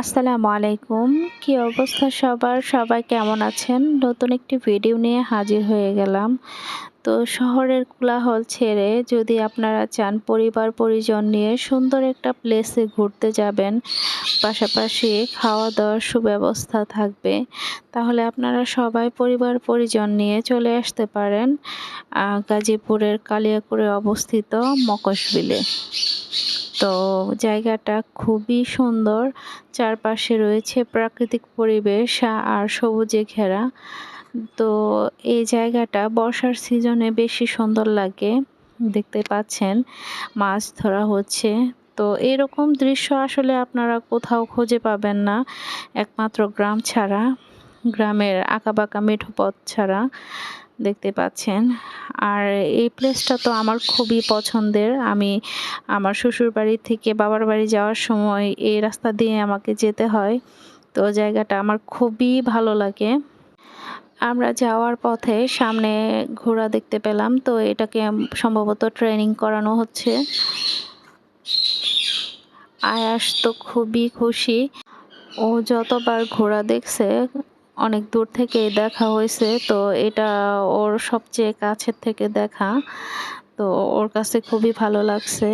আসসালামু আলাইকুম। কি অবস্থা সবার? সবাই কেমন আছেন? নতুন একটি ভিডিও নিয়ে হাজির হয়ে গেলাম। তো শহরের কোলাহল ছেড়ে যদি আপনারা চান পরিবার পরিজন নিয়ে সুন্দর একটা প্লেসে ঘুরতে যাবেন, পাশাপাশি খাওয়া দাওয়ার সুব্যবস্থা থাকবে, তাহলে আপনারা সবাই পরিবার পরিজন নিয়ে চলে আসতে পারেন গাজীপুরের কালিয়াকুড়ে অবস্থিত মকশবিলে তো জায়গাটা খুবই সুন্দর। চারপাশে রয়েছে প্রাকৃতিক পরিবেশ আর সবুজে ঘেরা। তো এই জায়গাটা বর্ষার সিজনে বেশি সুন্দর লাগে, দেখতে পাচ্ছেন। মাছ ধরা হচ্ছে। তো এরকম দৃশ্য আসলে আপনারা কোথাও খুঁজে পাবেন না, একমাত্র গ্রাম ছাড়া। গ্রামের আঁকাবাঁকা মেঠো পথ ছাড়া। দেখতে পাচ্ছেন। আর এই প্লেসটা তো আমার খুবই পছন্দের। আমি আমার শ্বশুর বাড়ি থেকে বাবার বাড়ি যাওয়ার সময় এই রাস্তা দিয়ে আমাকে যেতে হয়। তো জায়গাটা আমার খুবই ভালো লাগে। আমরা যাওয়ার পথে সামনে ঘোড়া দেখতে পেলাম। তো এটাকে সম্ভবত ট্রেনিং করানো হচ্ছে। আয়াস তো খুবই খুশি। ও যতবার ঘোড়া দেখছে অনেক দূর থেকে দেখা হয়েছে, তো এটা ওর সবচেয়ে কাছের থেকে দেখা। তো ওর কাছে খুবই ভালো লাগছে।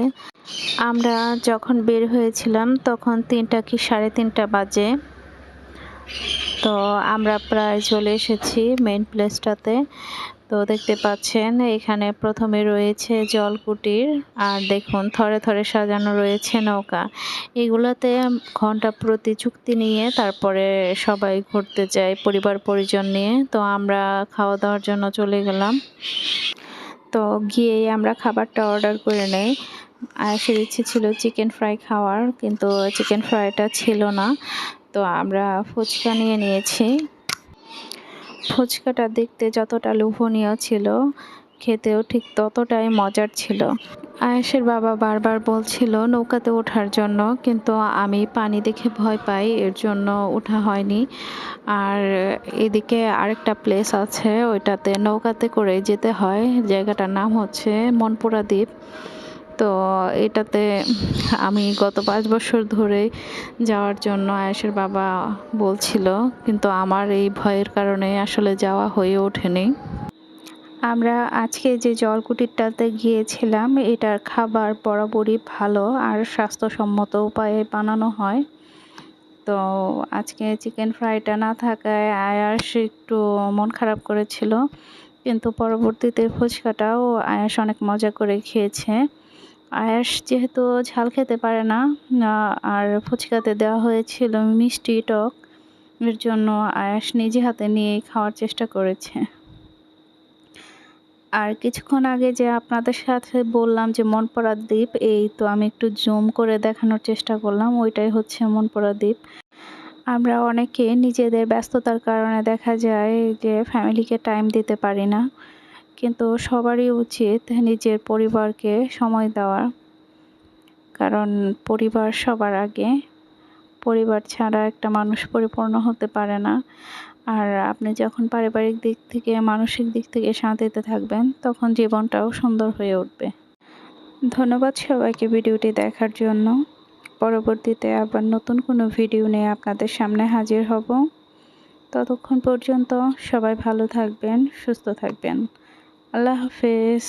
আমরা যখন বের হয়েছিলাম তখন তিনটা কি সাড়ে তিনটা বাজে? তো আমরা প্রায় চলে এসেছি মেন প্লেসটাতে তো দেখতে পাচ্ছেন, এখানে প্রথমে রয়েছে জলকুটির, আর দেখুন, থরে থরে সাজানো রয়েছে নৌকা। এগুলাতে ঘণ্টা প্রতি চুক্তি নিয়ে তারপরে সবাই ঘুরতে যায়, পরিবার পরিজন নিয়ে। তো আমরা খাওয়া দাওয়ার জন্য চলে গেলাম। তো গিয়েই আমরা খাবারটা অর্ডার করে নেই। আয়েসের ইচ্ছে ছিল চিকেন ফ্রাই খাওয়ার, কিন্তু চিকেন ফ্রাইটা ছিল না। তো আমরা ফুচকা নিয়ে নিয়েছি। ফুচকাটা দেখতে যতটা লোভনীয় ছিল, খেতেও ঠিক ততটাই মজার ছিল। আয়েশের বাবা বারবার বলছিল নৌকাতে ওঠার জন্য, কিন্তু আমি পানি দেখে ভয় পাই, এর জন্য ওঠা হয়নি। আর এদিকে আরেকটা প্লেস আছে, ওইটাতে নৌকাতে করে যেতে হয়। জায়গাটার নাম হচ্ছে মনপুরা দ্বীপ তো এটাতে আমি গত পাঁচ বছর ধরে যাওয়ার জন্য আয়েশের বাবা বলছিল, কিন্তু আমার এই ভয়ের কারণে আসলে যাওয়া হয়ে ওঠেনি। আমরা আজকে যে জলকুটিরটাতে গিয়েছিলাম, এটার খাবার বরাবরই ভালো আর স্বাস্থ্যসম্মত উপায়ে বানানো হয়। তো আজকে চিকেন ফ্রাইটা না থাকায় আয়াস একটু মন খারাপ করেছিল, কিন্তু পরবর্তীতে ফুচকাটাও আয়াস অনেক মজা করে খেয়েছে। আয়াস যেহেতু ঝাল খেতে পারে না আর ফুচকাতে দেওয়া হয়েছিল মিষ্টি টক, এর জন্য আয়াস নিজে হাতে নিয়ে খাওয়ার চেষ্টা করেছে। আর কিছুক্ষণ আগে যে আপনাদের সাথে বললাম যে মনপড়া দ্বীপ, এই তো আমি একটু জুম করে দেখানোর চেষ্টা করলাম, ওইটাই হচ্ছে মনপড়া দ্বীপ। আমরা অনেকে নিজেদের ব্যস্ততার কারণে দেখা যায় যে ফ্যামিলিকে টাইম দিতে পারি না। কিন্তু সবারই উচিত নিজের পরিবারকে সময় দেওয়া। কারণ পরিবার সবার আগে। পরিবার ছাড়া একটা মানুষ পরিপূর্ণ হতে পারে না। আর আপনি যখন পারিবারিক দিক থেকে, মানসিক দিক থেকে শান্তিতে থাকবেন, তখন জীবনটাও সুন্দর হয়ে উঠবে। ধন্যবাদ সবাইকে ভিডিওটি দেখার জন্য। পরবর্তীতে আবার নতুন কোনো ভিডিও নিয়ে আপনাদের সামনে হাজির হব। ততক্ষণ পর্যন্ত সবাই ভালো থাকবেন, সুস্থ থাকবেন। আল্লাহ হাফেজ।